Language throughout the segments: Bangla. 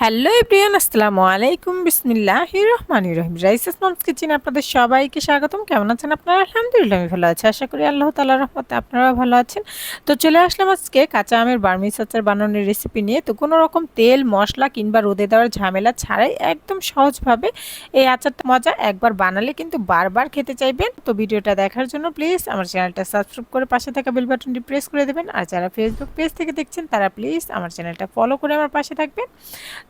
হ্যালো এভরিয়ান আসসালামু আলাইকুম। বিসমিল্লাহ রহমান রহিম। রাইসেস মমস কিচেন আপনাদের সবাইকে স্বাগতম। কেমন আছেন আপনারা? আলহামদুলিল্লাহ, আমি ভালো আছি। আশা করি আল্লাহ তালা রহমতে আপনারা ভালো আছেন। তো চলে আসলাম আজকে কাঁচা আমের বার্মিস আচার বানানোর রেসিপি নিয়ে। তো কোনো রকম তেল, মশলা কিংবা রোদে দেওয়ার ঝামেলা ছাড়াই একদম সহজভাবে এই আচারটা মজা একবার বানালে কিন্তু বারবার খেতে চাইবেন। তো ভিডিওটা দেখার জন্য প্লিজ আমার চ্যানেলটা সাবস্ক্রাইব করে পাশে থাকা বেল বাটনটি প্রেস করে দেবেন। আর যারা ফেসবুক পেজ থেকে দেখছেন, তারা প্লিজ আমার চ্যানেলটা ফলো করে আমার পাশে থাকবেন।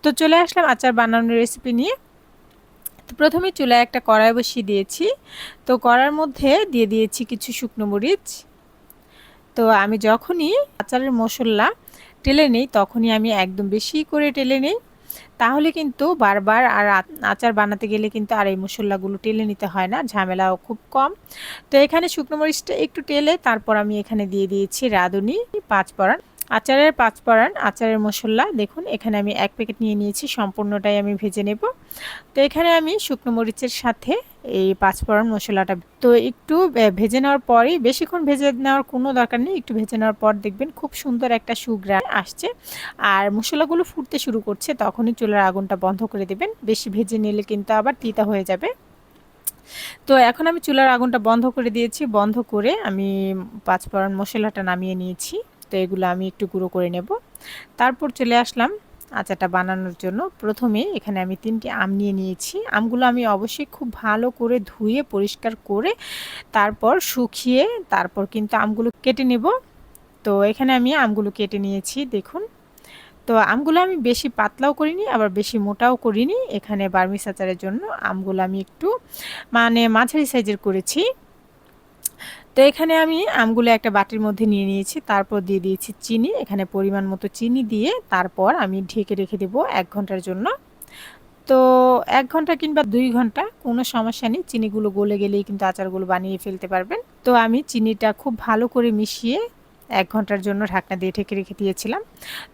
তো চলে আসলাম আচার বানানোর রেসিপি নিয়ে। তো প্রথমে চুলায় একটা কড়াই বসিয়ে দিয়েছি। তো কড়ার মধ্যে দিয়ে দিয়েছি কিছু শুকনো মরিচ। তো আমি যখনই আচারের মশলা টেলে নিই, তখনই আমি একদম বেশি করে টেলে নিই। তাহলে কিন্তু বারবার আর আচার বানাতে গেলে কিন্তু আর এই মশলাগুলো টেলে নিতে হয় না, ঝামেলাও খুব কম। তো এখানে শুকনো মরিচটা একটু টেলে, তারপর আমি এখানে দিয়ে দিয়েছি রাঁধুনি, পাঁচ পরান আচারের পাঁচ পরান আচারের মশলা। দেখুন, এখানে আমি এক প্যাকেট নিয়ে নিয়েছি, সম্পূর্ণটাই আমি ভেজে নেব। তো এখানে আমি শুকনো মরিচের সাথে এই পাঁচফোড়ন মশলাটা তো একটু ভেজে নেওয়ার পরেই, বেশিক্ষণ ভেজে নেওয়ার কোনো দরকার নেই, একটু ভেজে নেওয়ার পর দেখবেন খুব সুন্দর একটা সুগ্রান আসছে। আর মশলাগুলো ফুটতে শুরু করছে, তখনই চুলার আগুনটা বন্ধ করে দেবেন। বেশি ভেজে নিলে কিন্তু আবার তিতা হয়ে যাবে। তো এখন আমি চুলার আগুনটা বন্ধ করে দিয়েছি। বন্ধ করে আমি পাঁচফোড়ন মশলাটা নামিয়ে নিয়েছি। তো এগুলো আমি একটু গুঁড়ো করে নেব। তারপর চলে আসলাম আচারটা বানানোর জন্য। প্রথমে এখানে আমি তিনটি আম নিয়ে নিয়েছি। আমগুলো আমি অবশ্যই খুব ভালো করে ধুয়ে, পরিষ্কার করে তারপর শুকিয়ে তারপর কিন্তু আমগুলো কেটে নেব। তো এখানে আমি আমগুলো কেটে নিয়েছি, দেখুন। তো আমগুলো আমি বেশি পাতলাও করিনি, আবার বেশি মোটাও করিনি। এখানে বার্মিস আচারের জন্য আমগুলো আমি একটু মানে মাঝারি সাইজের করেছি। তো এখানে আমি আমগুলো একটা বাটির মধ্যে নিয়ে নিয়েছি, তারপর দিয়ে দিয়েছি চিনি, এখানে পরিমাণ মতো চিনি দিয়ে তারপর আমি ঢেকে রেখে দেবো এক ঘণ্টার জন্য। তো এক ঘণ্টা কিংবা দুই ঘণ্টা কোনো সমস্যা নেই, চিনিগুলো গলে গেলেই কিন্তু আচারগুলো বানিয়ে ফেলতে পারবেন। তো আমি চিনিটা খুব ভালো করে মিশিয়ে এক ঘণ্টার জন্য ঢাকনা দিয়ে ঢেকে রেখে দিয়েছিলাম।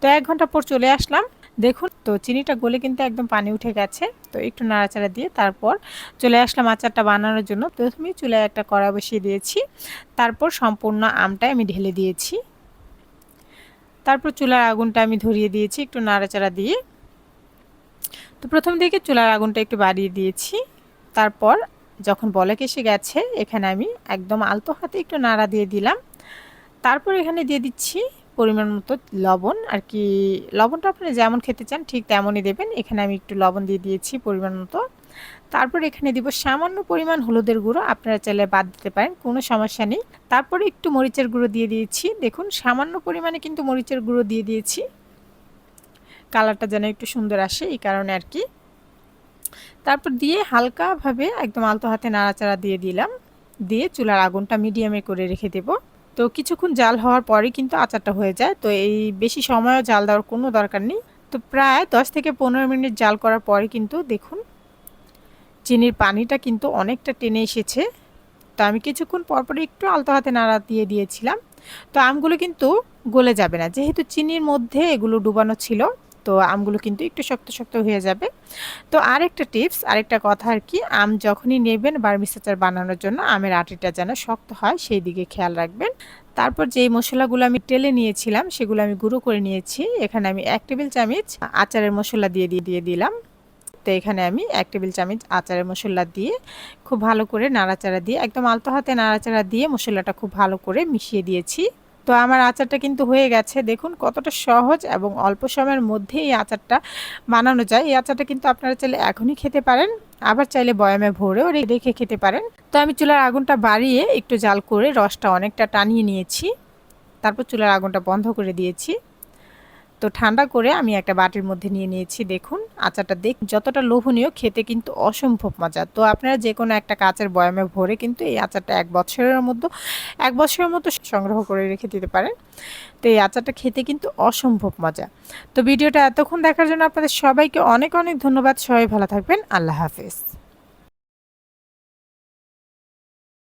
তো এক ঘণ্টা পর চলে আসলাম। দেখুন, তো চিনিটা গলে কিন্তু একদম পানি উঠে গেছে, তো একটু নাড়াচাড়া দিয়ে তারপর চলে আসলাম আচারটা বানানোর জন্য। প্রথমেই চুলায় একটা কড়া বসিয়ে দিয়েছি, তারপর সম্পূর্ণ আমটা আমি ঢেলে দিয়েছি। তারপর চুলার আগুনটা আমি ধরিয়ে দিয়েছি একটু নাড়াচাড়া দিয়ে। তো প্রথম দিকে চুলার আগুনটা একটু বাড়িয়ে দিয়েছি, তারপর যখন বলে এসে গেছে, এখানে আমি একদম আলতো হাতে একটু নাড়া দিয়ে দিলাম। তারপর এখানে দিয়ে দিচ্ছি পরিমাণ মতো লবণ আর কি, লবণটা আপনি যেমন খেতে চান ঠিক তেমনই দেবেন। এখানে আমি একটু লবণ দিয়ে দিয়েছি পরিমাণ মতো। তারপর এখানে দিব সামান্য পরিমাণ হলুদের গুঁড়ো, আপনারা চাইলে বাদ দিতে পারেন, কোনো সমস্যা নেই। তারপরে একটু মরিচের গুঁড়ো দিয়ে দিয়েছি। দেখুন, সামান্য পরিমাণে কিন্তু মরিচের গুঁড়ো দিয়ে দিয়েছি। কালারটা যেন একটু সুন্দর আসে এই কারণে আর কি। তারপর দিয়ে হালকাভাবে একদম আলতো হাতে নাড়াচাড়া দিয়ে দিলাম। দিয়ে চুলার আগুনটা মিডিয়ামে করে রেখে দেবো। তো কিছুক্ষণ জাল হওয়ার পরে কিন্তু আচারটা হয়ে যায়। তো এই বেশি সময়ও জাল দেওয়ার কোনো দরকার নেই। তো প্রায় দশ থেকে পনেরো মিনিট জাল করার পরে কিন্তু দেখুন, চিনির পানিটা কিন্তু অনেকটা টেনে এসেছে। তো আমি কিছুক্ষণ পরপরই একটু আলতো হাতে নাড়া দিয়ে দিয়েছিলাম। তো আমগুলো কিন্তু গলে যাবে না। যেহেতু চিনির মধ্যে এগুলো ডুবানো ছিল তো আমগুলো কিন্তু একটু শক্ত শক্ত হয়ে যাবে। তো আরেকটা টিপস, আরেকটা কথা আর কি, আম যখনই নেবেন বার্মিস আচার বানানোর জন্য, আমের আটিটা যেন শক্ত হয়, সেই দিকে খেয়াল রাখবেন। তারপর যেই মশলাগুলো আমি টেলে নিয়েছিলাম, সেগুলো আমি গুঁড়ো করে নিয়েছি। এখানে আমি এক টেবিল চামচ আচারের মশলা দিয়ে দিয়ে দিয়ে দিলাম। তো এখানে আমি এক টেবিল চামচ আচারের মশলা দিয়ে খুব ভালো করে নাড়াচাড়া দিয়ে, একদম আলতো হাতে নাড়াচাড়া দিয়ে মশলাটা খুব ভালো করে মিশিয়ে দিয়েছি। তো আমার আচারটা কিন্তু হয়ে গেছে। দেখুন কতটা সহজ এবং অল্প সময়ের মধ্যে এই আচারটা বানানো যায়। এই আচারটা কিন্তু আপনারা চাইলে এখনই খেতে পারেন, আবার চাইলে বয়ামে ভরেও রেখে খেতে পারেন। তো আমি চুলার আগুনটা বাড়িয়ে একটু জাল করে রসটা অনেকটা টানিয়ে নিয়েছি। তারপর চুলার আগুনটা বন্ধ করে দিয়েছি। তো ঠান্ডা করে আমি একটা বাটির মধ্যে নিয়ে নিয়েছি, দেখুন। আচারটা দেখ, যতটা লোভনীয়, খেতে কিন্তু অসম্ভব মজা তো আপনারা যে কোনো একটা কাচের বয়ামে ভরে কিন্তু এই আচারটা এক বছরের মধ্যে, এক বছরের মতো সংগ্রহ করে রেখে দিতে পারেন। তো এই আচারটা খেতে কিন্তু অসম্ভব মজা তো ভিডিওটা এতক্ষণ দেখার জন্য আপনাদের সবাইকে অনেক অনেক ধন্যবাদ। সবাই ভালো থাকবেন। আল্লাহ হাফেজ।